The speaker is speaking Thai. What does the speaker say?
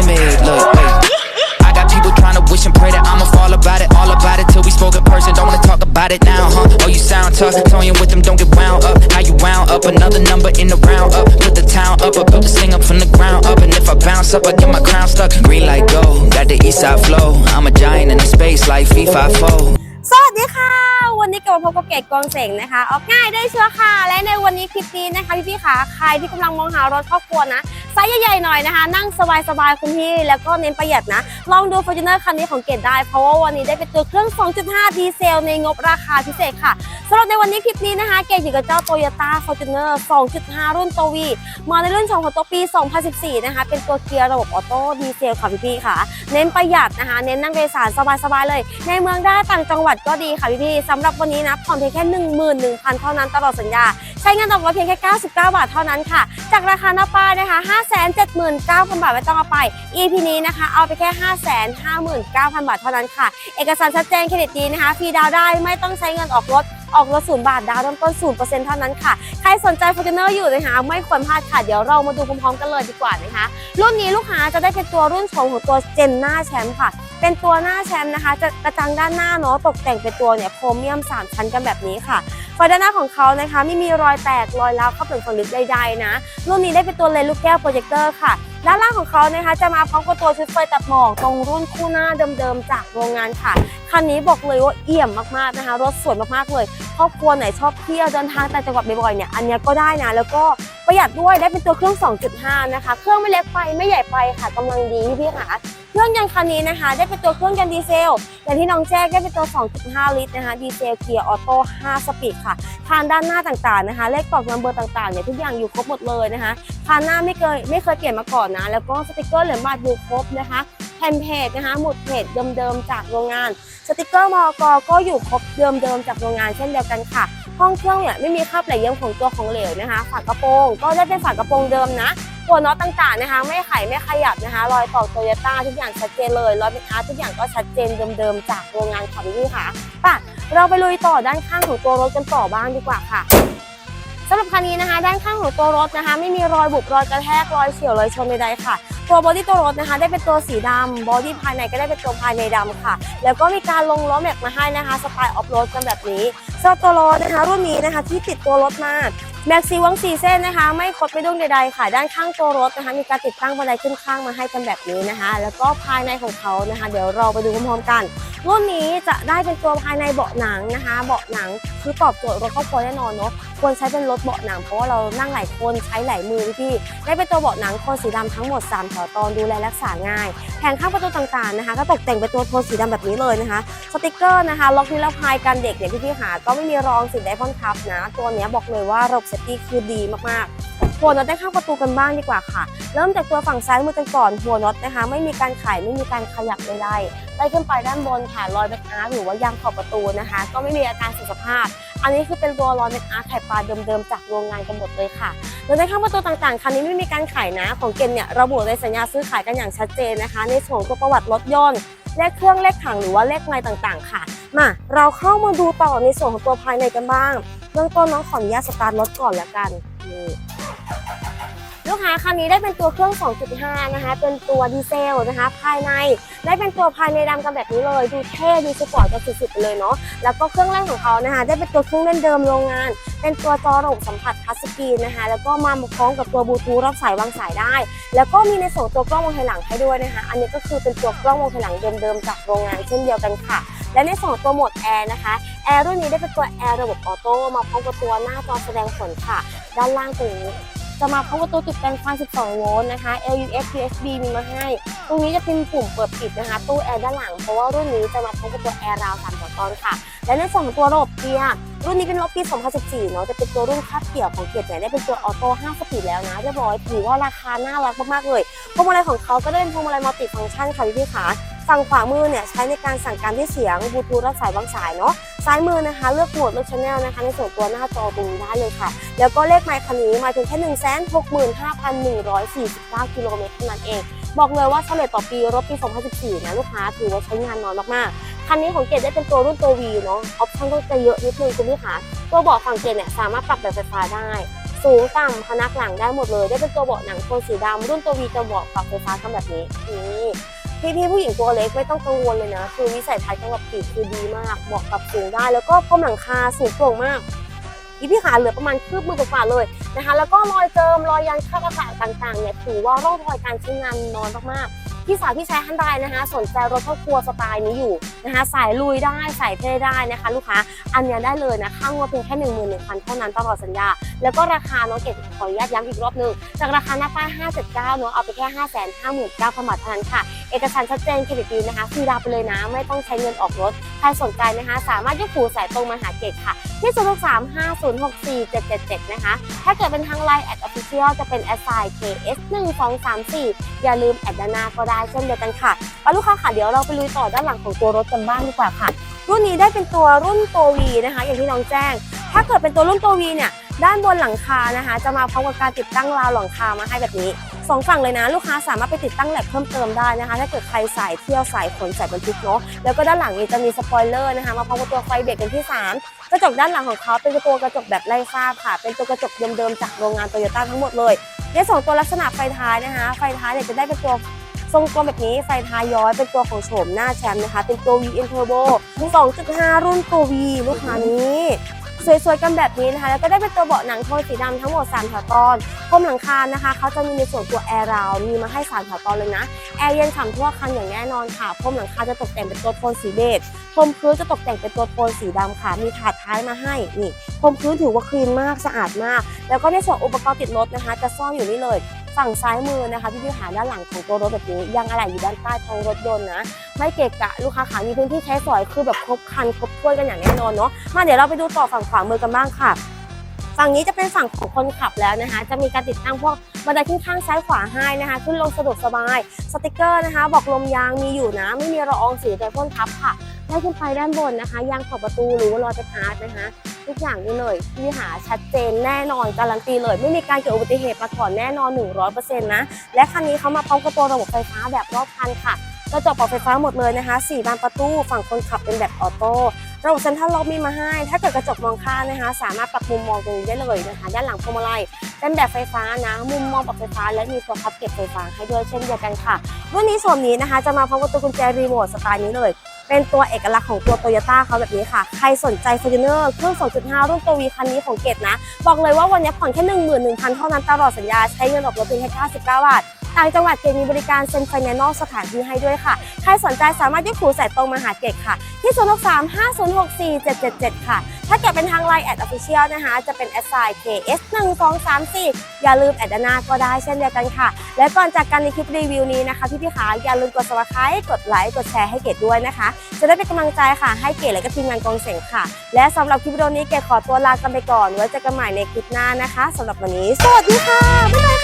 timid. Look, wait. I got people trying to wish and pray that I'ma fall about it, all about it till we spoke in person. Don't wanna talk about it now, huh? Oh, you sound tough. Toying with them, don't get wound up. How you wound up? Another number in the round up. Put the town up, I built this thing up from the ground up. And if I bounce up, I get my crown stuck. Green light go, got the east side flow. I'm a giant in the space like FIFA 4. สวัสดีค่ะ วันนี้กลับมาพบกับเกดกองเสงนะคะ ออกง่ายได้ชัวร์ค่ะ และในวันนี้คลิปนี้นะคะพี่ๆค่ะใครที่กำลังมองหารถครอบครัวนะ ไซส์ใหญ่ๆหน่อยนะคะ นั่งสบายๆคุณพี่แล้วก็เน้นประหยัดนะ ลองดู Fortuner คันนี้ของเกดได้ เพราะว่าวันนี้ได้เป็นตัวเครื่อง 2.5 ดีเซลในงบราคาพิเศษค่ะสำหรับในวันนี้คลิปนี้นะคะ เกดอยู่กับเจ้า Toyota Fortuner 2.5 รุ่นโตวีมาในรุ่นของตัวปี 2014 นะคะ เป็นตัวเกียร์ระบบออโต้ดีเซลค่ะพี่ๆค่ะ เน้นประหยัดนะคะ เน้นนั่งโดยสารสบายๆเลย ในเมืองได้ต่างจังหวัดก็ดีค่ะพี่ๆสำหรับวันนี้นะผ่อนเพียงแค่ 11,000เท่านั้นตลอดสัญญา ใช้เงินดอกเพียงแค่ 99 บาทเท่านั้นค่ะ จากราคาหน้าป้ายนะคะ 579,000 บาทไม่ต้องเอาไป EP นี้นะคะเอาไปแค่ 559,000 บาทเท่านั้นค่ะ เอกสารชัดเจนเครดิตดีนะคะฟรีดาวได้ไม่ต้องใช้เงินออกรถออกรถศูนย์บาทดาวเริ่มต้นศูนย์เปอร์เซ็นต์เท่านั้นค่ะ ใครสนใจ Fortuner อยู่นะคะไม่ควรพลาดค่ะ เดี๋ยวเรามาดูพร้อมๆกันเลยดีกว่านะคะ รุ่นนี้ลูกค้าจะได้เป็นตัวรุ่นของของตัวเจนหน้าแชมป์ค่ะ เป็นตัวหน้าแชมป์นะคะ จะกระจังด้านหน้าเนาะตกแต่งเป็นตัวเนี่ยโครเมียม 3 ชั้นกันแบบนี้ค่ะไฟด้านหน้าของเขานะคะ ไม่มีรอยแตกรอยร้าวเข้าถึงฝั่งลึกใดๆนะรุ่นนี้ได้เป็นตัวเลนส์ลูกแก้วโปรเจคเตอร์ค่ะด้านล่างของเขานะคะจะมาพร้อมกับตัวชุดไฟตัดหมอกตรงรุ่นคู่หน้าเดิมๆจากโรงงานค่ะคันนี้บอกเลยว่าเอี่ยมมากๆนะคะรถสวยมากๆเลยครอบครัวไหนชอบเที่ยวเดินทางแต่จังหวัดบ่อยๆเนี่ยอันนี้ก็ได้นะแล้วก็ ประหยัดด้วยได้เป็นตัวเครื่อง 2.5 นะคะ เครื่องไม่เล็กไปไม่ใหญ่ไปค่ะกำลังดีพี่ๆค่ะเครื่องยนต์คันนี้นะคะ ได้เป็นตัวเครื่องยนต์ดีเซลอย่างที่น้องแจ้งได้เป็นตัว 2.5 ลิตรนะคะดีเซลเกียร์ออโต้ 5 สปีดค่ะคานด้านหน้าต่างๆนะคะ เลขกล่องนัมเบอร์ต่างๆเนี่ยทุกอย่างอยู่ครบหมดเลยนะคะคานหน้าไม่เคยไม่เคยเปลี่ยนมาก่อนนะ แล้วก็สติกเกอร์เหลืองบาทอยู่ครบนะคะแผ่นเพจนะคะหมุดเพจเดิมๆจากโรงงาน สติกเกอร์มอกก็อยู่ครบเดิมๆจากโรงงานเช่นเดียวกันค่ะ ห้องเครื่องเนี่ยไม่มีคราบไหลเยิ้มของตัวของเหลวนะคะ ฝากระโปรงก็ได้เป็นฝากระโปรงเดิมนะ ตัวน็อตต่างๆนะคะ ไม่ไขไม่ขยับนะคะ รอยต่อโตโยต้าทุกอย่างชัดเจนเลยรอยเป็นอาร์ทุกอย่างก็ชัดเจนเดิมๆจากโรงงานค่ะพี่ค่ะป่ะเราไปลุยต่อด้านข้างของตัวรถกันต่อบ้างดีกว่าค่ะสำหรับคันนี้นะคะ ด้านข้างของตัวรถนะคะ ไม่มีรอยบุบรอยกระแทกรอยเฉียวรอยชนใดๆค่ะ ตัวบอดี้ตัวรถนะคะ ได้เป็นตัวสีดำบอดี้ภายในก็ได้เป็นตัวภายในดำค่ะ แล้วก็มีการลงล้อแม็กมาให้นะคะสไตล์ออฟโรดกันแบบนี้สำหรับตัวรถนะคะ รุ่นนี้นะคะที่ติดตัวรถมาแม็กซีวังสีเส้นนะคะ ไม่คดไม่ดุ้งใดๆค่ะ ด้านข้างตัวรถนะคะ มีการติดตั้งบันไดขึ้นข้างมาให้กันแบบนี้นะคะ แล้วก็ภายในของเขานะคะ เดี๋ยวเราไปดูพร้อมๆกัน รุ่นนี้จะได้เป็นตัวภายในเบาะหนังนะคะ เบาะหนังคือตอบโจทย์รถครอบครัวแน่นอนเนาะควรใช้เป็นรถเบาะหนังเพราะว่าเรานั่งหลายคนใช้หลายมือพี่ได้เป็นตัวเบาะหนังโทนสีดำทั้งหมด3แถวตอนดูแลรักษาง่าย แผงข้างประตูต่างๆนะคะ ก็ตกแต่งเป็นตัวโทนสีดำแบบนี้เลยนะคะ สติกเกอร์นะคะ ล็อกนิรภัยกันเด็กเนี่ยพี่ๆหา ก็ไม่มีรองสิ่งใดพ่นทับนะ ตัวนี้บอกเลยว่าระบบเซฟตี้คือดีมากๆหัวน็อตได้ข้างประตูกันบ้างดีกว่าค่ะ เริ่มจากตัวฝั่งซ้ายมือกันก่อนหัวน็อตนะคะ ไม่มีการไขไม่มีการขยับใดๆไล่ขึ้นไปด้านบนค่ะรอยแบ็คอาร์หรือว่ายางขอบประตูนะคะ ก็ไม่มีอาการเสียสภาพ อันนี้คือเป็นตัวรอนเป็นอาร์ไข่ปลาเดิมๆจากโรงงานกันหมดเลยค่ะโดยในข้างประตูต่างๆ คันนี้ไม่มีการขายนะ ของเกนเนี่ยระบุในสัญญาซื้อขายกันอย่างชัดเจนนะคะ ในส่วนของตัวประวัติรถยนต์เลขเครื่องเลขถังหรือว่าเลขไมล์ต่างๆ ค่ะ มาเราเข้ามาดูต่อในส่วนของตัวภายในกันบ้างเบื้องต้นน้องขออนุญาตสตาร์ทรถก่อนละกันนี่ ลูกค้าคันนี้ได้เป็นตัวเครื่อง 2.5 นะคะ เป็นตัวดีเซลนะคะ ภายในได้เป็นตัวภายในดำกันแบบนี้เลย ดูเท่ดูสปอร์ตกันสุดๆไปเลยเนาะ แล้วก็เครื่องเล่นของเขานะคะ ได้เป็นตัวเครื่องเล่นเดิมโรงงาน เป็นตัวจอระบบสัมผัสทัชสกรีนนะคะ แล้วก็มาพร้อมกับตัวบลูทูธรับสายวางสายได้ แล้วก็มีในส่วนตัวกล้องมองถอยหลังให้ด้วยนะคะ อันนี้ก็คือเป็นตัวกล้องมองถอยหลังเดิมๆจากโรงงานเช่นเดียวกันค่ะและในส่วนของตัวโหมดแอร์นะคะแอร์รุ่นนี้ได้เป็นตัวแอร์ระบบออโต้มาพร้อมกับตัวหน้าจอแสดงผลค่ะ ด้านล่างตรงนี้ จะมาพร้อมกับตัวจุดแปลงไฟ12 โวลต์นะคะ LUX USB มีมาให้ ตรงนี้จะเป็นปุ่มเปิดปิดนะคะ ตู้แอร์ด้านหลัง เพราะว่ารุ่นนี้จะมาพร้อมกับตัวแอร์ราว3ตัวตอนค่ะ และในส่วนของตัวระบบเกียร์รุ่นนี้เป็นรถปี 2014 เนาะ จะเป็นตัวรุ่นคาบเกี่ยวของเกียร์เนี่ยได้เป็นตัวออโต้ 5 สปีดแล้วนะ เรียบร้อยถือว่าราคาน่ารักมากๆเลยพวงมาลัยของเขาก็ได้เป็นพวงมาลัยมัลติฟังก์ชันค่ะพี่ๆค่ะฝั่งขวามือเนี่ยใช้ในการสั่งการที่เสียงบลูทูธรับสายวางสายเนาะ ซ้ายมือนะคะ เลือกโหมดเลือกชแนลนะคะ ในส่วนตัวหน้าจอตรงนี้ได้เลยค่ะ แล้วก็เลขไมค์คันนี้มาถึงแค่1 6 5 1 4 9กิโลเมตรเท่านั้นเอง บอกเลยว่าเฉลี่ยต่อปีรถปี 2014 นะลูกค้าถือว่าใช้งานน้อยมากๆ คันนี้ของเกดได้เป็นตัวรุ่นตัว V เนาะ ออปชั่นก็จะเยอะนิดนึงคุณพี่คะตัวเบาะฝั่งเกดเนี่ยสามารถปรับแบบไฟฟ้าได้ สูงต่ำพนักหลังได้หมดเลย ได้เป็นตัวเบาะหนังโทนสีดำรุ่นตัววีจะเบาะปรับไฟฟ้าทำแบบนี้นี่ พี่พี่ๆผู้หญิงตัวเล็กไม่ต้องกังวลเลยนะ คือวิสัยทัศน์จังหวัดปีคือดีมากเบาะปรับสูงได้ แล้วก็พรมหลังคาสูงโปร่งมากอีพี่ขาเหลือประมาณคืบมือกว่าเลยนะคะ แล้วก็รอยเจิมรอยยางคราบอากาศต่างๆเนี่ยถือว่าร่องรอยการใช้งานนอยมากๆพี่สาวพี่ชายท่านใดนะคะ สนใจรถครอบครัวสไตล์นี้อยู่นะคะ สายลุยได้สายเท่ได้นะคะ ลูกค้าอันนี้ได้เลยนะค่างวดเพียงแค่หนึ่งหมื่นหนึ่งพันเท่านั้นตลอดสัญญา แล้วก็ราคาน้องเกดขออนุญาตย้ำอีกรอบหนึงจากราคาหน้าป้าย579เนาะเอาไปแค่5 5 9 0 0 0 0บาทเท่านั้นค่ะ เอกสารชัดเจนเครดิตดีนะคะฟรีดาวไปเลยนะ ไม่ต้องใช้เงินออกรถ ใครสนใจนะคะ สามารถยกหูสายตรงมาหาเกดค่ะ ที่0 6 3 5 0 6 4 7 7 7 นะคะ ถ้าเกิดเป็นทางไลน์แอดออฟฟิเชียลจะเป็น a s i KS 1 2 3 4 อย่าลืมแอดด้านหน้าก็ได้เช่นเดียวกันค่ะเอาลูกค้าค่ะเดี๋ยวเราไปลุยต่อด้านหลังของตัวรถกันบ้างดีกว่าค่ะ รุ่นนี้ได้เป็นตัวรุ่นตัว V นะคะ อย่างที่น้องแจ้ง ถ้าเกิดเป็นตัวรุ่นตัว V เนี่ยด้านบนหลังคานะคะ จะมาพร้อมกับการติดตั้งราวหลังคามาให้แบบนี้ สองฝั่งเลยนะ ลูกค้าสามารถไปติดตั้งแหลกเพิ่มเติมได้นะคะ ถ้าเกิดใครสายเที่ยวสายขนสายบรรทุกเนาะแล้วก็ด้านหลังนี้จะมีสปอยเลอร์นะคะ มาพร้อมกับตัวไฟเบรกเป็นที่ 3 กระจกด้านหลังของเขาเป็นตัวกระจกแบบไร้คราค่ะ เป็นตัวกระจกเดิมๆจากโรงงานโตโยต้าทั้งหมดเลยในส่วนตัวลักษณะไฟท้ายนะคะ ไฟท้ายเนี่ยจะได้เป็นตัวทรงกลมแบบนี้ไฟท้ายย้อยเป็นตัวของโฉมหน้าแชมป์นะคะ เป็นตัว V Turbo 2.5 รุ่นตัว V ลูกค้านี้ สวยๆกันแบบนี้นะคะ แล้วก็ได้เป็นตัวเบาะหนังโทนสีดำทั้งหมด3แถวตอนพรมหลังคานะคะเขาจะมีในส่วนตัวแอร์ราวมีมาให้3แถวตอนเลยนะแอร์เย็นฉ่ำทั่วคันอย่างแน่นอนค่ะพรมหลังคาจะตกแต่งเป็นตัวโทนสีเบจพรมพื้นจะตกแต่งเป็นตัวโทนสีดำค่ะ มีถาดท้ายมาให้นี่พรมพื้นถือว่าคลีนมากสะอาดมาก แล้วก็ในส่วนอุปกรณ์ติดรถนะคะ จะซ่อนอยู่นี่เลย ฝั่งซ้ายมือนะคะพี่พี่หาด้านหลังของตัวรถแบบนี้ยังอะไหล่อยู่ด้านใต้ท้องรถยนต์นะ ไม่เกะกะลูกค้าขามีพื้นที่ใช้สอยคือแบบครบคันครบถ้วนกันอย่างแน่นอนเนาะมาเดี๋ยวเราไปดูต่อฝั่งขวามือกันบ้างค่ะฝั่งนี้จะเป็นฝั่งของคนขับแล้วนะคะ จะมีการติดตั้งพวกบันไดขึ้นข้างซ้ายขวาให้นะคะ ขึ้นลงสะดวกสบาย สติกเกอร์นะคะ บอกลมยางมีอยู่นะ ไม่มีละอองสีใดพ่นทับค่ะ ได้ขึ้นไปด้านบนนะคะ ยางขอบประตูหรือว่ารอยจะพาร์ทนะคะ ทุกอย่างนี่เลยที่หาชัดเจนแน่นอนการันตีเลย ไม่มีการเกิดอุบัติเหตุมาก่อนแน่นอน 100%นะและคันนี้เขามาพร้อมกับตัวระบบไฟฟ้าแบบรอบคันค่ะกระจกปรับไฟฟ้าหมดเลยนะคะ 4 บานประตู ฝั่งคนขับเป็นแบบออโต้ ระบบเซ็นทรัลล็อกมีมาให้ ถ้าเกิดกระจกมองข้างนะคะ สามารถปรับมุมมองตรงนี้ได้เลยนะคะ ด้านหลังพวงมาลัยเป็นแบบไฟฟ้านะ มุมมองปรับไฟฟ้า และมีตัวพับเก็บไฟฟ้าให้ด้วยเช่นเดียวกันค่ะ รุ่นนี้โฉมนี้นะคะ จะมาพร้อมกับตัวกุญแจรีโมทสไตล์นี้เลย เป็นตัวเอกลักษณ์ของตัวโตโยต้าเขาแบบนี้ค่ะ ใครสนใจ f o r t u n e r เครื่อง 2.5 รุ่นตัววีคันนี้ของเกตนะ บอกเลยว่าวันนี้ผ่อนแค่ 11,000 เท่านั้นตลอดสัญญา ใช้เงินออกรถเพียงแค่ 99 บาทางจังหวัดเกตมีบริการเซ็นไฟแนนซ์สถานที่ให้ด้วยค่ะ ใครสนใจสามารถยกหูสายตรงมาหาเกตค่ะ ที่ 063 506 4777 ค่ะ ถ้าเกิดเป็นทางไลน์แอดออฟฟิเชียลนะคะ จะเป็น s i KS 1 2 3 4อย่าลืมแอดด้านาก็ได้เช่นเดียวกันค่ะ และก่อนจากการในคลิปรีวิวนี้นะคะพี่พี่ๆคะอย่าลืมกด subscribe กดไลค์กดแชร์ให้เกดด้วยนะคะ จะได้เป็นกำลังใจค่ะให้เกดและก็ทีมงานกองเสียงค่ะ และสำหรับคลิปวิดีโอนี้เกดขอตัวลากันไปก่อนไว้เจอกันใหม่ในคลิปหน้านะคะสำหรับวันนี้ สวัสดีค่ะ